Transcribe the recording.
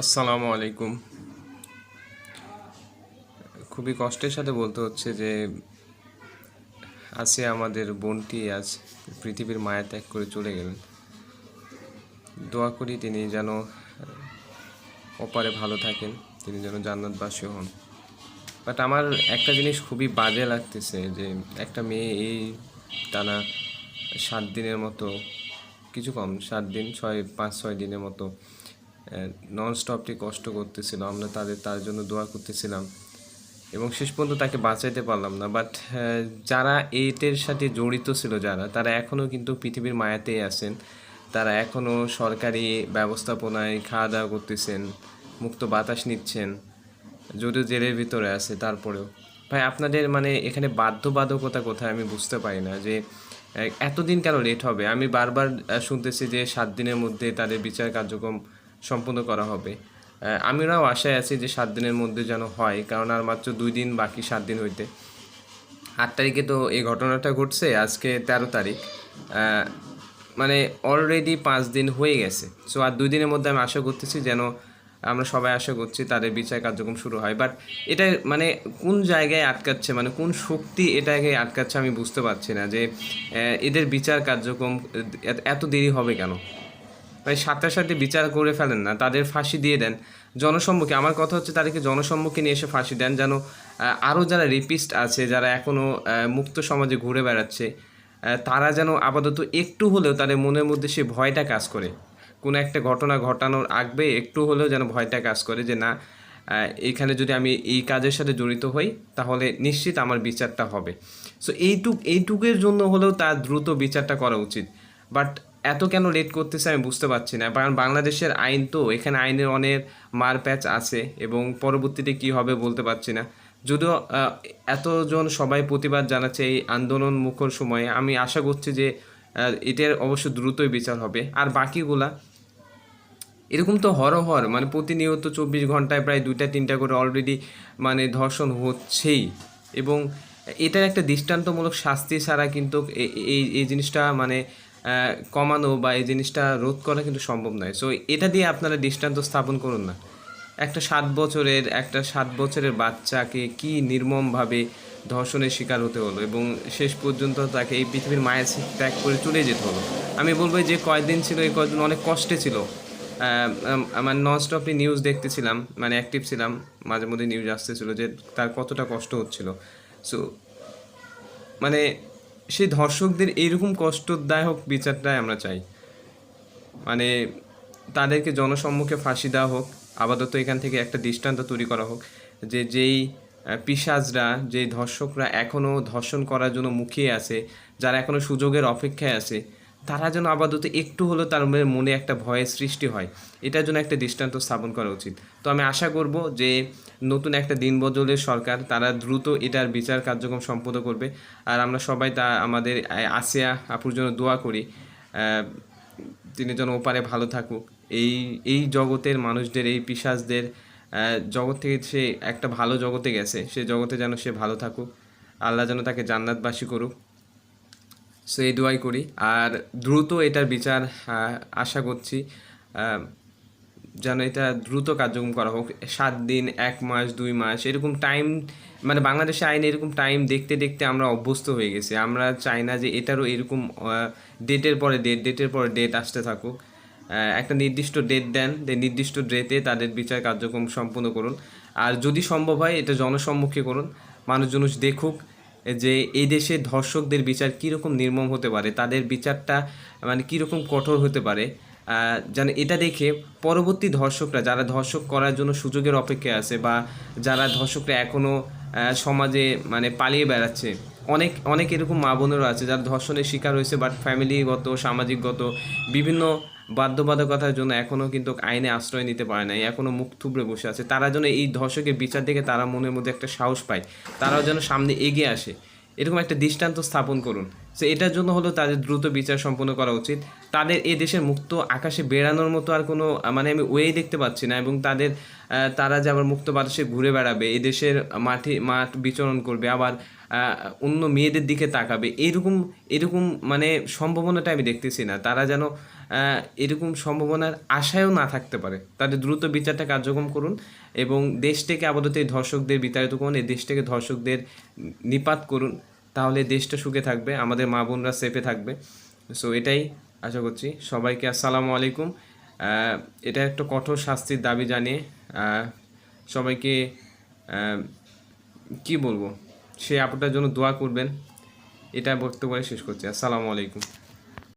আসসালামু আলাইকুম। খুবই কষ্টের সাথে বলতে হচ্ছে যে, আজকে আমাদের বোনটি আজ পৃথিবীর মায়া ত্যাগ করে চলে গেলেন। দোয়া করি তিনি যেন অপারে ভালো থাকেন, তিনি যেন জান্নাতবাসী হন। বাট আমার একটা জিনিস খুবই বাজে লাগতেছে যে, একটা মেয়ে এই টানা সাত দিনের মতো, কিছু কম, সাত দিন, ছয়, পাঁচ, ছয় দিনের মতো নন স্টপটি কষ্ট করতেছিল, আমরা তাদের, তার জন্য দোয়া করতেছিলাম। এবং শেষ পর্যন্ত তাকে বাঁচাইতে পারলাম না। বাট যারা এইটের সাথে জড়িত ছিল যারা, তারা এখনও কিন্তু পৃথিবীর মায়াতেই আছেন। তারা এখনও সরকারি ব্যবস্থাপনায় খাওয়া দাওয়া করতেছেন, মুক্ত বাতাস নিচ্ছেন, যদিও জেলের ভিতরে আছে তারপরেও। ভাই, আপনাদের মানে এখানে বাধ্যবাধকতা কোথায় আমি বুঝতে পারি না যে এতদিন কেন লেট হবে? আমি বারবার শুনতেছি যে সাত দিনের মধ্যে তাদের বিচার কার্যক্রম সম্পূর্ণ করা হবে। আমরাও আশায় আছি যে সাত দিনের মধ্যে যেন হয়, কারণ আর মাত্র দুই দিন বাকি সাত দিন হইতে। আট তারিখে তো এই ঘটনাটা ঘটছে, আজকে তেরো তারিখ। মানে অলরেডি পাঁচ দিন হয়ে গেছে। সো আর দুই দিনের মধ্যে আমি আশা করতেছি যেন আমরা সবাই আশা করছি তাদের বিচার কার্যক্রম শুরু হয়। বাট এটা মানে কোন জায়গায় আটকাচ্ছে মানে কোন শক্তি এটাকে আটকাচ্ছে আমি বুঝতে পারছি না যে এদের বিচার কার্যক্রম এত দেরি হবে কেন? ভাই সাথে সাথে বিচার করে ফেলেন না, তাদের ফাঁসি দিয়ে দেন। জনসম্মুখে, আমার কথা হচ্ছে তাদেরকে জনসম্মুখে নিয়ে এসে ফাঁসি দেন যেন আরও যারা রেপিস্ট আছে, যারা এখনও মুক্ত সমাজে ঘুরে বেড়াচ্ছে তারা যেন আপাতত একটু হলেও তাদের মনের মধ্যে সে ভয়টা কাজ করে। কোনো একটা ঘটনা ঘটানোর আগবে একটু হলেও যেন ভয়টা কাজ করে যে, না এখানে যদি আমি এই কাজের সাথে জড়িত হই, তাহলে নিশ্চিত আমার বিচারটা হবে। সো এইটুক, এইটুকের জন্য হলেও তার দ্রুত বিচারটা করা উচিত। বাট এত কেন লেট করতেছে আমি বুঝতে পারছি না। কারণ বাংলাদেশের আইন তো, এখানে আইনের অনেক মারপ্যাচ আছে এবং পরবর্তীতে কি হবে বলতে পারছি না। যদিও এতজন সবাই প্রতিবাদ জানাচ্ছে এই আন্দোলন মুখর সময়ে। আমি আশা করছি যে এটার অবশ্য দ্রুতই বিচার হবে। আর বাকিগুলা, এরকম তো হরহর মানে প্রতিনিয়ত চব্বিশ ঘন্টায় প্রায় দুইটা, তিনটা করে অলরেডি মানে ধর্ষণ হচ্ছেই। এবং এটার একটা দৃষ্টান্তমূলক শাস্তি ছাড়া কিন্তু এই এই জিনিসটা মানে কমানো বা এই জিনিসটা রোধ করা কিন্তু সম্ভব নয়। সো এটা দিয়ে আপনারা দৃষ্টান্ত স্থাপন করুন না। একটা সাত বছরের, একটা সাত বছরের বাচ্চাকে কি নির্মমভাবে ধর্ষণের শিকার হতে হলো এবং শেষ পর্যন্ত তাকে এই পৃথিবীর মায়ের ত্যাগ করে চলে যেতে হলো। আমি বলব যে কয়দিন ছিল, এই কয়দিন অনেক কষ্টে ছিল। আমার নন স্টপলি নিউজ দেখতেছিলাম মানে অ্যাক্টিভ ছিলাম, মাঝে মধ্যে নিউজ আসতেছিল যে তার কতটা কষ্ট হচ্ছিল। সো মানে সেই ধর্ষকদের এইরকম কষ্টদায়ক বিচারটাই আমরা চাই। মানে তাদেরকে জনসম্মুখে ফাঁসি দেওয়া হোক, আপাতত এখান থেকে একটা দৃষ্টান্ত তৈরি করা হোক যে যেই পিসাজরা যে ধর্ষকরা এখনও ধর্ষণ করার জন্য মুখিয়ে আছে, যারা এখনও সুযোগের অপেক্ষায় আছে তারা যেন আপাতত একটু হলেও তার মনে- একটা ভয়ের সৃষ্টি হয়। এটার জন্য একটা দৃষ্টান্ত স্থাপন করা উচিত। তো আমি আশা করব যে নতুন একটা দিন বদলের সরকার তারা দ্রুত এটার বিচার কার্যক্রম সম্পন্ন করবে। আর আমরা সবাই তা আমাদের আসিয়া আপুর জন্য দোয়া করি। তিনি যেন ওপারে ভালো থাকুক। এই এই জগতের মানুষদের, এই পিসাজদের জগৎ থেকে সে একটা ভালো জগতে গেছে। সে জগতে যেন সে ভালো থাকুক। আল্লাহ যেন তাকে জান্নাতবাসী করুক। সো এই দোয়াই করি। আর দ্রুত এটার বিচার আশা করছি যেন এটা দ্রুত কার্যক্রম করা হোক। সাত দিন, এক মাস, দুই মাস, এরকম টাইম মানে বাংলাদেশে আইনে এরকম টাইম দেখতে দেখতে আমরা অভ্যস্ত হয়ে গেছি। আমরা চাই না যে এটারও এরকম ডেটের পরে ডেট ডেটের পরে ডেট আসতে থাকুক। একটা নির্দিষ্ট ডেট দেন নির্দিষ্ট ডেটে তাদের বিচার কার্যক্রম সম্পূর্ণ করুন। আর যদি সম্ভব হয়, এটা জনসম্মুখে করুন। মানুষজন দেখুক যে এই দেশে ধর্ষকদের বিচার কীরকম নির্মম হতে পারে, তাদের বিচারটা মানে কীরকম কঠোর হতে পারে যেন এটা দেখে পরবর্তী ধর্ষকরা যারা ধর্ষক করার জন্য সুযোগের অপেক্ষায় আছে বা যারা ধর্ষকরা এখনও সমাজে মানে পালিয়ে বেড়াচ্ছে, অনেক অনেক এরকম মা বোনেরও আছে যারা ধর্ষণের শিকার হয়েছে বাট ফ্যামিলিগত সামাজিকগত বিভিন্ন বাধ্যবাধকতার জন্য এখনও কিন্তু আইনে আশ্রয় নিতে পারে নাই এখনও মুখ থুবড়ে বসে আছে। তারা যেন এই ধর্ষকের বিচার দেখে তারা মনের মধ্যে একটা সাহস পায়, তারাও যেন সামনে এগিয়ে আসে। এরকম একটা দৃষ্টান্ত স্থাপন করুন। সো এটার জন্য হলো তাদের দ্রুত বিচার সম্পন্ন করা উচিত। তাদের এ দেশের মুক্ত আকাশে বেড়ানোর মতো আর কোনো মানে আমি ওয়েই দেখতে পাচ্ছি না এবং তাদের তারা যে আবার মুক্ত বাতাসে ঘুরে বেড়াবে, এই দেশের মাঠে মাঠ বিচরণ করবে, আবার অন্য মেয়েদের দিকে তাকাবে, এরকম এরকম মানে সম্ভাবনাটা আমি দেখতেছি না। তারা যেন এরকম সম্ভাবনার আশায়ও না থাকতে পারে। তাদের দ্রুত বিচারটা কার্যক্রম করুন এবং দেশটাকে আপাতত এই ধর্ষকদের বিতাড়িত করুন, এই দেশটাকে ধর্ষকদের নিপাত করুন। তাহলে দেশটা সুখে থাকবে, আমাদের মা বোনরা সেফে থাকবে। সো এটাই আশা করছি। সবাইকে আসসালামু আলাইকুম। এটা একটা কঠোর শাস্তির দাবি জানিয়ে সবাইকে কি বলব? সেই আপুটার জন্য দোয়া করবেন। এটা বক্তব্য শেষ করছি। আসসালামু আলাইকুম।